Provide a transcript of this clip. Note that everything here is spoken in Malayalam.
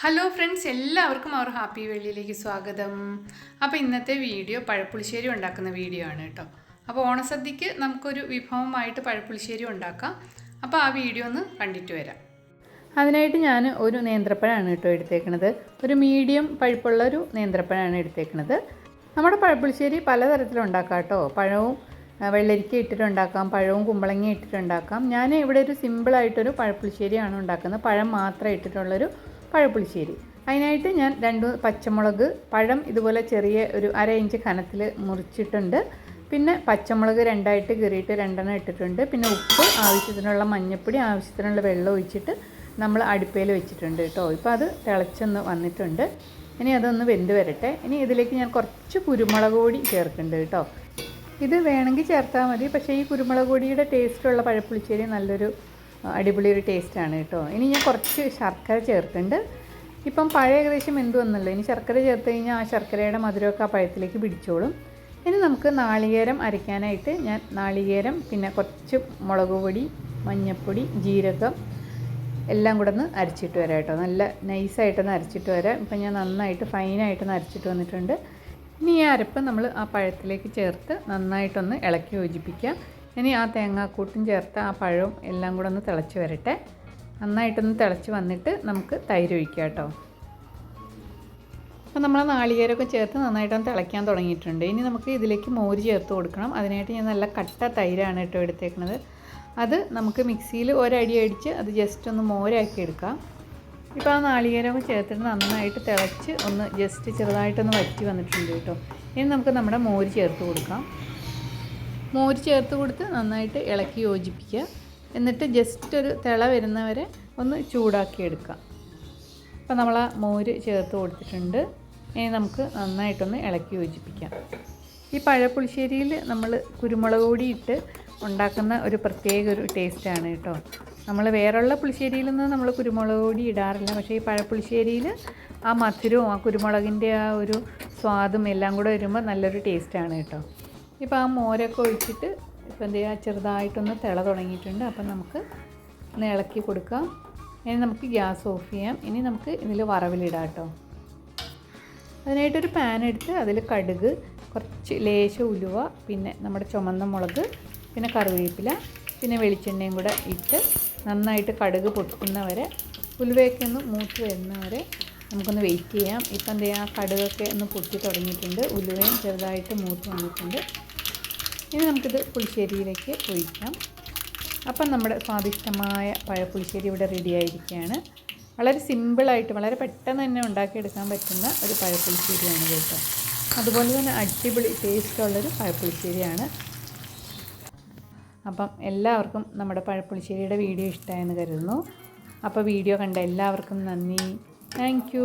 ഹലോ ഫ്രണ്ട്സ് എല്ലാവർക്കും അവർ ഹാപ്പി വെള്ളിയിലേക്ക് സ്വാഗതം. അപ്പോൾ ഇന്നത്തെ വീഡിയോ പഴപ്പുളിശ്ശേരി ഉണ്ടാക്കുന്ന വീഡിയോ ആണ് കേട്ടോ. അപ്പോൾ ഓണസദ്യക്ക് നമുക്കൊരു വിഭവമായിട്ട് പഴപ്പുളിശ്ശേരി ഉണ്ടാക്കാം. അപ്പോൾ ആ വീഡിയോ ഒന്ന് കണ്ടിട്ട് വരാം. അതിനായിട്ട് ഞാൻ ഒരു നേന്ത്രപ്പഴമാണ് കേട്ടോ എടുത്തേക്കണത്. ഒരു മീഡിയം പഴുപ്പുള്ള ഒരു നേന്ത്രപ്പഴമാണ് എടുത്തേക്കണത്. നമ്മുടെ പഴപ്പുളിശ്ശേരി പലതരത്തിലുണ്ടാക്കാം കേട്ടോ. പഴവും വെള്ളരിക്ക ഇട്ടിട്ടുണ്ടാക്കാം പഴവും കുമ്പളങ്ങ ഇട്ടിട്ടുണ്ടാക്കാം. ഞാൻ ഇവിടെ ഒരു സിമ്പിളായിട്ടൊരു പഴപ്പുളിശ്ശേരിയാണ് ഉണ്ടാക്കുന്നത്. പഴം മാത്രം ഇട്ടിട്ടുള്ളൊരു പഴപ്പുളിശ്ശേരി. അതിനായിട്ട് ഞാൻ രണ്ട് പച്ചമുളക് പഴം ഇതുപോലെ ചെറിയ ഒരു അര ഇഞ്ച് കനത്തിൽ മുറിച്ചിട്ടുണ്ട്. പിന്നെ പച്ചമുളക് രണ്ടായിട്ട് കീറിയിട്ട് രണ്ടെണ്ണം ഇട്ടിട്ടുണ്ട്. പിന്നെ ഉപ്പ് ആവശ്യത്തിനുള്ള മഞ്ഞപ്പൊടി ആവശ്യത്തിനുള്ള വെള്ളം ഒഴിച്ചിട്ട് നമ്മൾ അടുപ്പയിൽ വെച്ചിട്ടുണ്ട് കേട്ടോ. ഇപ്പോൾ അത് തിളച്ചൊന്ന് വന്നിട്ടുണ്ട്. ഇനി അതൊന്ന് വെന്ത് വരട്ടെ. ഇനി ഇതിലേക്ക് ഞാൻ കുറച്ച് കുരുമുളക് പൊടി ചേർക്കുന്നുണ്ട് കേട്ടോ. ഇത് വേണമെങ്കിൽ ചേർത്താൽ മതി. പക്ഷേ ഈ കുരുമുളക് പൊടിയുടെ ടേസ്റ്റുള്ള പഴപ്പുളിശ്ശേരി നല്ലൊരു അടിപൊളി ഒരു ടേസ്റ്റാണ് കേട്ടോ. ഇനി ഞാൻ കുറച്ച് ശർക്കര ചേർക്കുന്നുണ്ട് ഇപ്പം പഴം ഏകദേശം എന്ത് വന്നല്ലോ ഇനി ശർക്കര ചേർത്ത് കഴിഞ്ഞാൽ ആ ശർക്കരയുടെ മധുരമൊക്കെ ആ പഴത്തിലേക്ക് പിടിച്ചോളും. ഇനി നമുക്ക് നാളികേരം അരയ്ക്കാനായിട്ട് ഞാൻ നാളികേരം പിന്നെ കുറച്ച് മുളക് പൊടി മഞ്ഞൾപ്പൊടി ജീരകം എല്ലാം കൂടെ ഒന്ന് അരച്ചിട്ട് വരാം കേട്ടോ. നല്ല നൈസായിട്ടൊന്ന് അരച്ചിട്ട് വരാം. ഇപ്പം ഞാൻ നന്നായിട്ട് ഫൈനായിട്ടൊന്ന് അരച്ചിട്ട് വന്നിട്ടുണ്ട്. ഇനി ഈ അരപ്പ് നമ്മൾ ആ പഴത്തിലേക്ക് ചേർത്ത് നന്നായിട്ടൊന്ന് ഇളക്കി യോജിപ്പിക്കുക ഇനി ആ തേങ്ങാക്കൂട്ടും ചേർത്ത് ആ പഴവും എല്ലാം കൂടെ ഒന്ന് തിളച്ച് വരട്ടെ. നന്നായിട്ടൊന്ന് തിളച്ച് വന്നിട്ട് നമുക്ക് തൈര് ഒഴിക്കാം കേട്ടോ. അപ്പോൾ നമ്മൾ നാളികേരമൊക്കെ ചേർത്ത് നന്നായിട്ടൊന്ന് തിളയ്ക്കാൻ തുടങ്ങിയിട്ടുണ്ട്. ഇനി നമുക്ക് ഇതിലേക്ക് മോര് ചേർത്ത് കൊടുക്കണം. അതിനായിട്ട് ഞാൻ നല്ല കട്ട തൈരാണ് കേട്ടോ എടുത്തേക്കുന്നത് അത് നമുക്ക് മിക്സിയിൽ ഒരടി അടിച്ച് അത് ജസ്റ്റ് ഒന്ന് മോരാക്കി എടുക്കാം. ഇപ്പോൾ ആ നാളികേരമൊക്കെ ചേർത്തിട്ട് നന്നായിട്ട് തിളച്ച് ഒന്ന് ജസ്റ്റ് ചെറുതായിട്ടൊന്ന് വറ്റി വന്നിട്ടുണ്ട് കേട്ടോ. ഇനി നമുക്ക് നമ്മുടെ മോര് ചേർത്ത് കൊടുക്കാം. മോര് ചേർത്ത് കൊടുത്ത് നന്നായിട്ട് ഇളക്കി യോജിപ്പിക്കുക. എന്നിട്ട് ജസ്റ്റ് ഒരു തിള വരുന്നവരെ ഒന്ന് ചൂടാക്കി എടുക്കാം അപ്പോൾ നമ്മൾ ആ മോര് ചേർത്ത് കൊടുത്തിട്ടുണ്ട്. ഇനി നമുക്ക് നന്നായിട്ടൊന്ന് ഇളക്കി യോജിപ്പിക്കാം. ഈ പഴപ്പുളിശ്ശേരിയിൽ നമ്മൾ കുരുമുളക് പൊടി ഇട്ട് ഉണ്ടാക്കുന്ന ഒരു പ്രത്യേക ഒരു ടേസ്റ്റാണ് കേട്ടോ. നമ്മൾ വേറെയുള്ള പുളിശ്ശേരിയിലൊന്നും നമ്മൾ കുരുമുളക് പൊടി ഇടാറില്ല. പക്ഷേ ഈ പഴപ്പുളിശ്ശേരിയിൽ ആ മധുരവും ആ കുരുമുളകിന്റെ ആ ഒരു സ്വാദും എല്ലാം കൂടെ വരുമ്പോൾ നല്ലൊരു ടേസ്റ്റാണ് കേട്ടോ. ഇപ്പോൾ ആ മോരൊക്കെ ഒഴിച്ചിട്ട് ഇപ്പം എന്ത് ചെയ്യുക? ചെറുതായിട്ടൊന്ന് തിള തുടങ്ങിയിട്ടുണ്ട്. അപ്പം നമുക്ക് ഒന്ന് ഇളക്കി കൊടുക്കാം. ഇനി നമുക്ക് ഗ്യാസ് ഓഫ് ചെയ്യാം. ഇനി നമുക്ക് ഇതിൽ വറവിലിടാം കേട്ടോ. അതിനായിട്ടൊരു പാൻ എടുത്ത് അതിൽ കടുക് കുറച്ച് ലേശം ഉലുവ പിന്നെ നമ്മുടെ ചുമന്ന മുളക് പിന്നെ കറിവേപ്പില പിന്നെ വെളിച്ചെണ്ണയും കൂടെ ഇട്ട് നന്നായിട്ട് കടുക് പൊട്ടുന്നവരെ ഉലുവയൊക്കെ ഒന്ന് മൂത്ത് വരുന്നവരെ നമുക്കൊന്ന് വെയിറ്റ് ചെയ്യാം. ഇപ്പം എന്ത് ചെയ്യുക? കടുകൊക്കെ ഒന്ന് പൊട്ടി തുടങ്ങിയിട്ടുണ്ട്. ഉലുവയും ചെറുതായിട്ട് മൂത്ത് വന്നിട്ടുണ്ട്. ഇനി നമുക്കിത് പുളിശ്ശേരിയിലേക്ക് ഒഴിക്കാം. അപ്പം നമ്മുടെ സ്വാദിഷ്ടമായ പഴപ്പുളിശ്ശേരി ഇവിടെ റെഡി ആയിരിക്കുകയാണ്. വളരെ സിമ്പിളായിട്ട് വളരെ പെട്ടെന്ന് തന്നെ ഉണ്ടാക്കിയെടുക്കാൻ പറ്റുന്ന ഒരു പഴപ്പുളിശ്ശേരിയാണ് കേട്ടോ. അതുപോലെ തന്നെ അടിപൊളി ടേസ്റ്റുള്ളൊരു പഴപ്പുളിശ്ശേരിയാണ് അപ്പം എല്ലാവർക്കും നമ്മുടെ പഴപ്പുളിശ്ശേരിയുടെ വീഡിയോ ഇഷ്ടമായെന്ന് കരുതുന്നു. അപ്പോൾ വീഡിയോ കണ്ട എല്ലാവർക്കും നന്ദി. താങ്ക്